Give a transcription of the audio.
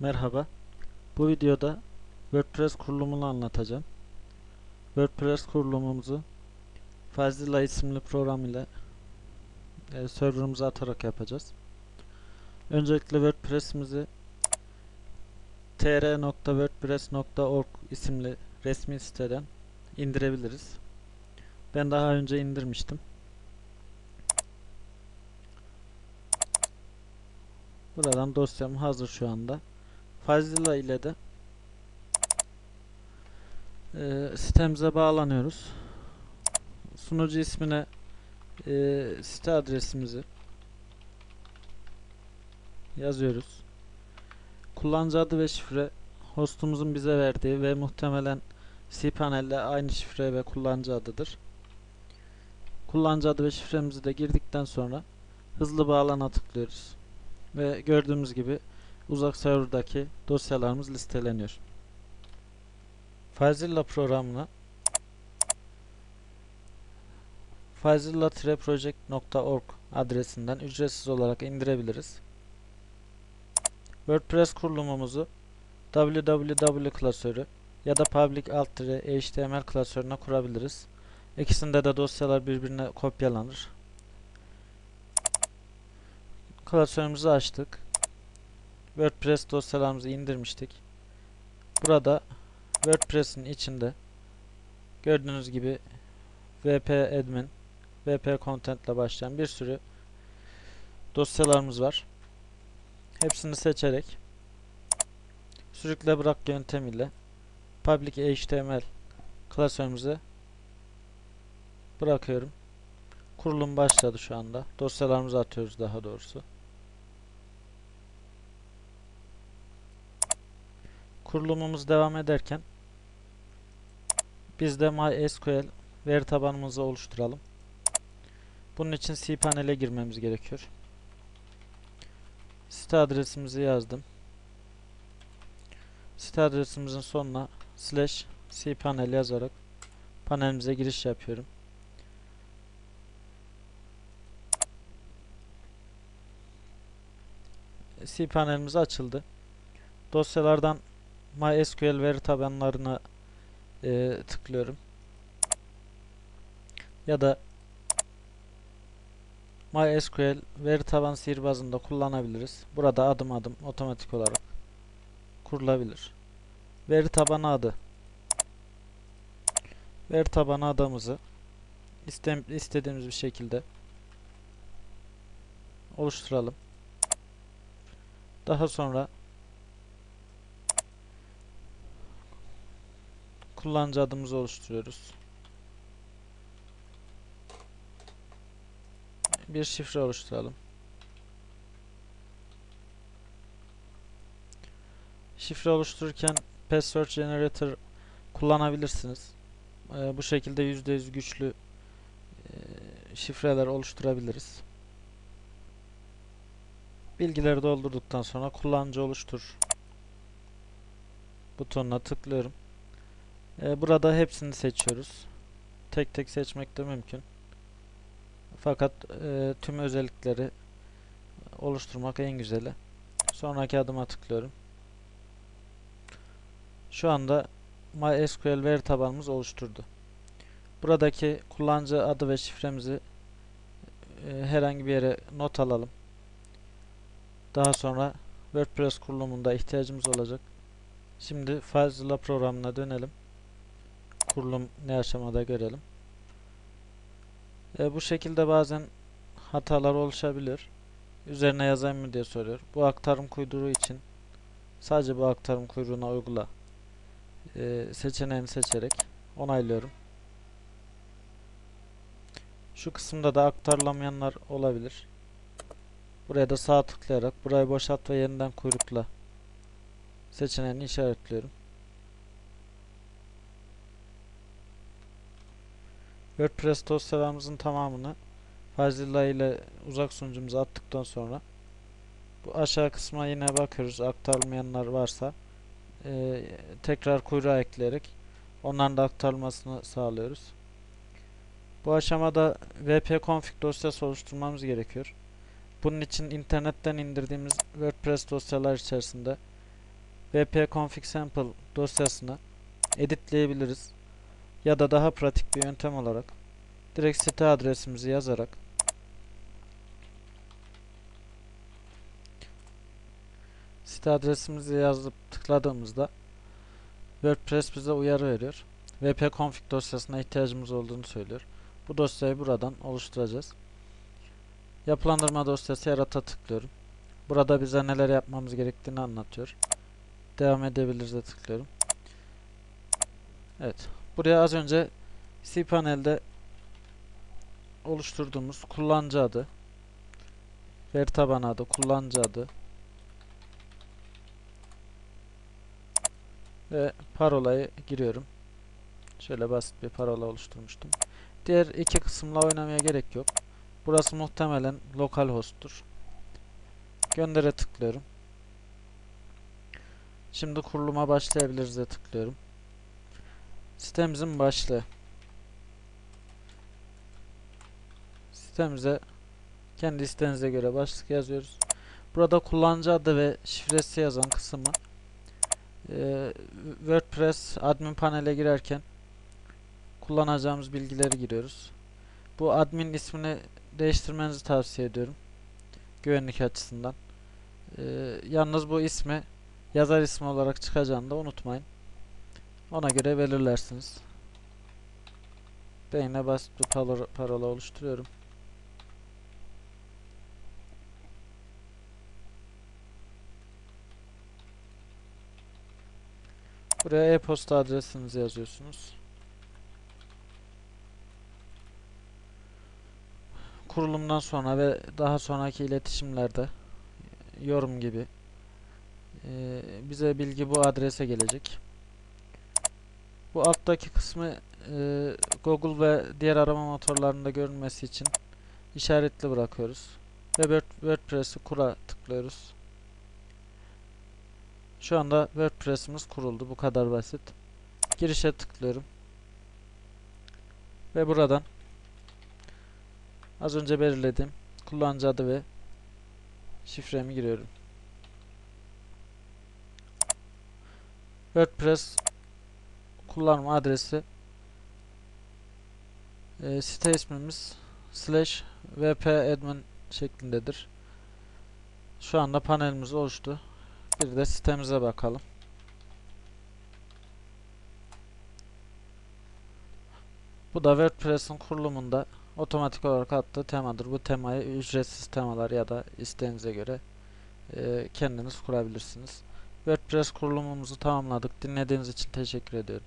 Merhaba. Bu videoda WordPress kurulumunu anlatacağım. WordPress kurulumumuzu Fazila isimli program ile e, serverımıza atarak yapacağız. Öncelikle WordPress'imizi tr.wordpress.org isimli resmi siteden indirebiliriz. Ben daha önce indirmiştim. Buradan dosyam hazır şu anda. Fazila ile de e, sitemize bağlanıyoruz. Sunucu ismine e, site adresimizi yazıyoruz. Kullanıcı adı ve şifre hostumuzun bize verdiği ve muhtemelen cPanel'le aynı şifre ve kullanıcı adıdır. Kullanıcı adı ve şifremizi de girdikten sonra hızlı bağlana tıklıyoruz. Ve gördüğümüz gibi uzak serverdaki dosyalarımız listeleniyor. Fazilla programına fazilla-project.org adresinden ücretsiz olarak indirebiliriz. WordPress kurulumumuzu www klasörü ya da public alt html klasörüne kurabiliriz. İkisinde de dosyalar birbirine kopyalanır. Klasörümüzü açtık. WordPress dosyalarımızı indirmiştik. Burada WordPress'in içinde gördüğünüz gibi wp admin, wp content ile başlayan bir sürü dosyalarımız var. Hepsini seçerek sürükle bırak yöntemiyle public html klasörümüze bırakıyorum. Kurulum başladı şu anda. Dosyalarımızı atıyoruz daha doğrusu. Kurulumumuz devam ederken biz de MySQL veri tabanımızı oluşturalım. Bunun için cPanel'e girmemiz gerekiyor. Site adresimizi yazdım. Site adresimizin sonuna slash cpanel yazarak panelimize giriş yapıyorum. cPanel'imiz açıldı. Dosyalardan MySQL veri tabanlarına e, tıklıyorum. Ya da MySQL veri taban sihirbazında kullanabiliriz. Burada adım adım otomatik olarak kurulabilir. Veri tabanı adı. Veri tabanı adımızı iste istediğimiz bir şekilde oluşturalım. Daha sonra kullanıcı adımızı oluşturuyoruz. Bir şifre oluşturalım. Şifre oluştururken password generator kullanabilirsiniz. Ee, bu şekilde %100 güçlü e, şifreler oluşturabiliriz. Bilgileri doldurduktan sonra kullanıcı oluştur butonuna tıklıyorum. Ee, burada hepsini seçiyoruz. Tek tek seçmek de mümkün. Fakat e, tüm özellikleri oluşturmak en güzeli. Sonraki adıma tıklıyorum. Şu anda MySQL veri tabanımız oluşturdu. Buradaki kullanıcı adı ve şifremizi e, herhangi bir yere not alalım. Daha sonra WordPress kurulumunda ihtiyacımız olacak. Şimdi Fazla programına dönelim. Kurulum ne aşamada görelim. E, bu şekilde bazen hatalar oluşabilir. Üzerine yazayım mı diye soruyor. Bu aktarım kuyruğu için sadece bu aktarım kuyruğuna uygula e, seçeneğini seçerek onaylıyorum. Şu kısımda da aktarılamayanlar olabilir. Buraya da sağ tıklayarak burayı boşalt ve yeniden kuyrukla seçeneğini işaretliyorum. WordPress dosyalarımızın tamamını Fazilla ile uzak sunucumuza attıktan sonra bu aşağı kısma yine bakıyoruz aktarılmayanlar varsa e, tekrar kuyruğa ekleyerek Onların da aktarılmasını sağlıyoruz. Bu aşamada wp-config dosyası oluşturmamız gerekiyor. Bunun için internetten indirdiğimiz WordPress dosyalar içerisinde wp-config sample dosyasını editleyebiliriz. Ya da daha pratik bir yöntem olarak direkt site adresimizi yazarak site adresimizi yazıp tıkladığımızda WordPress bize uyarı veriyor. wp-config dosyasına ihtiyacımız olduğunu söylüyor. Bu dosyayı buradan oluşturacağız. Yapılandırma dosyası yarata tıklıyorum. Burada bize neler yapmamız gerektiğini anlatıyor. Devam edebiliriz'e tıklıyorum. Evet. Buraya az önce cPanel'de oluşturduğumuz kullanıcı adı, veri tabanı adı, kullanıcı adı ve parolayı giriyorum. Şöyle basit bir parola oluşturmuştum. Diğer iki kısımla oynamaya gerek yok. Burası muhtemelen lokal host'tur. Göndere tıklıyorum. Şimdi kuruluma başlayabiliriz'e tıklıyorum. Sitemizin başlığı. Sitemize kendi isteğinize göre başlık yazıyoruz. Burada kullanıcı adı ve şifresi yazan kısmı e, WordPress admin panele girerken kullanacağımız bilgileri giriyoruz. Bu admin ismini değiştirmenizi tavsiye ediyorum. Güvenlik açısından. E, yalnız bu ismi yazar ismi olarak çıkacağını da unutmayın. Ona göre belirlersiniz. Ben yine basit bir parola oluşturuyorum. Buraya e-posta adresinizi yazıyorsunuz. Kurulumdan sonra ve daha sonraki iletişimlerde yorum gibi e, bize bilgi bu adrese gelecek. Bu alttaki kısmı e, Google ve diğer arama motorlarında görünmesi için işaretli bırakıyoruz. Ve Word, WordPress'i kura tıklıyoruz. Şu anda WordPress'imiz kuruldu. Bu kadar basit. Girişe tıklıyorum. Ve buradan az önce belirlediğim kullanıcı adı ve şifremi giriyorum. WordPress kullanma adresi e, site ismimiz slash vpadmin şeklindedir. Şu anda panelimiz oluştu. Bir de sitemize bakalım. Bu da WordPress'in kurulumunda otomatik olarak attığı temadır. Bu temayı ücretsiz temalar ya da isteğinize göre e, kendiniz kurabilirsiniz. WordPress kurulumumuzu tamamladık. Dinlediğiniz için teşekkür ediyorum.